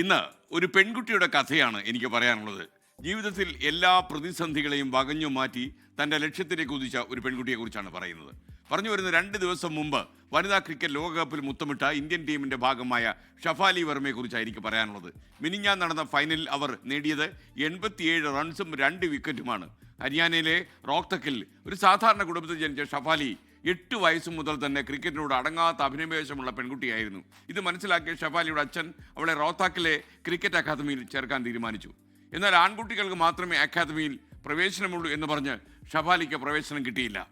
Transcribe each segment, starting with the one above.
ഇന്ന് ഒരു പെൺകുട്ടിയുടെ കഥയാണ് എനിക്ക് പറയാനുള്ളത്. ജീവിതത്തിൽ എല്ലാ പ്രതിസന്ധികളെയും വകഞ്ഞു മാറ്റി തന്റെ ലക്ഷ്യത്തിലേക്ക് ഉദിച്ച ഒരു പെൺകുട്ടിയെ കുറിച്ചാണ് പറയുന്നത്. പറഞ്ഞു വരുന്ന രണ്ട് ദിവസം മുമ്പ് വനിതാ ക്രിക്കറ്റ് ലോകകപ്പിൽ മുത്തമിട്ട ഇന്ത്യൻ ടീമിന്റെ ഭാഗമായ ഷഫാലി വർമ്മയെ കുറിച്ചായിരിക്കും എനിക്ക് പറയാനുള്ളത്. മിനിഞ്ഞാൻ നടന്ന ഫൈനലിൽ അവർ നേടിയത് എൺപത്തിയേഴ് റൺസും രണ്ട് വിക്കറ്റുമാണ്. ഹരിയാനയിലെ റോക്തക്കിൽ ഒരു സാധാരണ കുടുംബത്തിൽ ജനിച്ച ഷഫാലി എട്ട് വയസ്സ് മുതൽ തന്നെ ക്രിക്കറ്റിനോട് അടങ്ങാത്ത അഭിനിവേശമുള്ള പെൺകുട്ടിയായിരുന്നു. ഇത് മനസ്സിലാക്കിയ ഷഫാലിയുടെ അച്ഛൻ അവളെ റോത്താക്കിലെ ക്രിക്കറ്റ് അക്കാദമിയിൽ ചേർക്കാൻ തീരുമാനിച്ചു. എന്നാൽ ആൺകുട്ടികൾക്ക് മാത്രമേ അക്കാദമിയിൽ പ്രവേശനമുള്ളൂ എന്ന് പറഞ്ഞ് ഷഫാലിക്ക് പ്രവേശനം കിട്ടിയില്ല.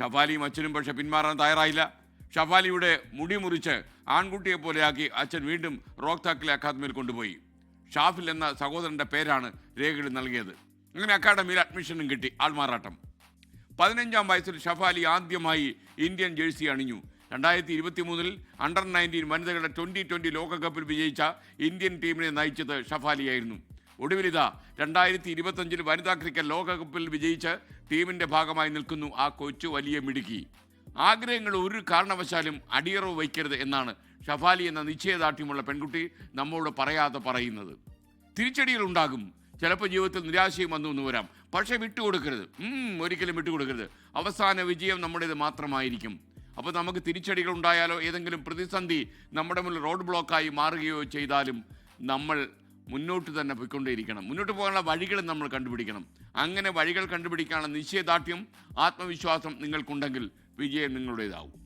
ഷഫാലിയും അച്ഛനും പക്ഷെ പിന്മാറാൻ തയ്യാറായില്ല. ഷഫാലിയുടെ മുടി മുറിച്ച് ആൺകുട്ടിയെ പോലെയാക്കി അച്ഛൻ വീണ്ടും റോക്താക്കിലെ അക്കാദമിയിൽ കൊണ്ടുപോയി. ഷാഫിൽ എന്ന സഹോദരന്റെ പേരാണ് രേഖകൾ നൽകിയത്. അങ്ങനെ അക്കാദമിയിൽ അഡ്മിഷനും കിട്ടി. ആൾമാറാട്ടം. പതിനഞ്ചാം വയസ്സിൽ ഷഫാലി ആദ്യമായി ഇന്ത്യൻ ജേഴ്സി അണിഞ്ഞു. രണ്ടായിരത്തി ഇരുപത്തി മൂന്നിൽ അണ്ടർ നയന്റീൻ വനിതകളുടെ ട്വന്റി ട്വന്റി ലോകകപ്പിൽ വിജയിച്ച ഇന്ത്യൻ ടീമിനെ നയിച്ചത് ഷഫാലിയായിരുന്നു ഒടുവിലിതാ രണ്ടായിരത്തി ഇരുപത്തഞ്ചിൽ വനിതാ ക്രിക്കറ്റ് ലോകകപ്പിൽ വിജയിച്ച് ടീമിന്റെ ഭാഗമായി നിൽക്കുന്നു ആ കൊച്ചു വലിയ മിടുക്കി. ആഗ്രഹങ്ങൾ ഒരു കാരണവശാലും അടിയറവ് വയ്ക്കരുത് എന്നാണ് ഷഫാലി എന്ന നിശ്ചയദാർഢ്യമുള്ള പെൺകുട്ടി നമ്മോട് പറയാതെ പറയുന്നത്. തിരിച്ചടികൾ ഉണ്ടാകും. ചിലപ്പോൾ ജീവിതത്തിൽ നിരാശയും വന്നു എന്ന് വരാം. പക്ഷേ വിട്ടുകൊടുക്കരുത്. ഒരിക്കലും വിട്ടുകൊടുക്കരുത്. അവസാന വിജയം നമ്മുടേത് മാത്രമായിരിക്കും. അപ്പോൾ നമുക്ക് തിരിച്ചടികൾ ഉണ്ടായാലോ ഏതെങ്കിലും പ്രതിസന്ധി നമ്മുടെ മുന്നിൽ റോഡ് ബ്ലോക്കായി മാറുകയോ ചെയ്താലും നമ്മൾ മുന്നോട്ട് തന്നെ പോയിക്കൊണ്ടേയിരിക്കണം. മുന്നോട്ട് പോകാനുള്ള വഴികൾ നമ്മൾ കണ്ടുപിടിക്കണം. അങ്ങനെ വഴികൾ കണ്ടുപിടിക്കാനുള്ള നിശ്ചയദാർഢ്യം ആത്മവിശ്വാസം നിങ്ങൾക്കുണ്ടെങ്കിൽ വിജയം നിങ്ങളുടേതാവും.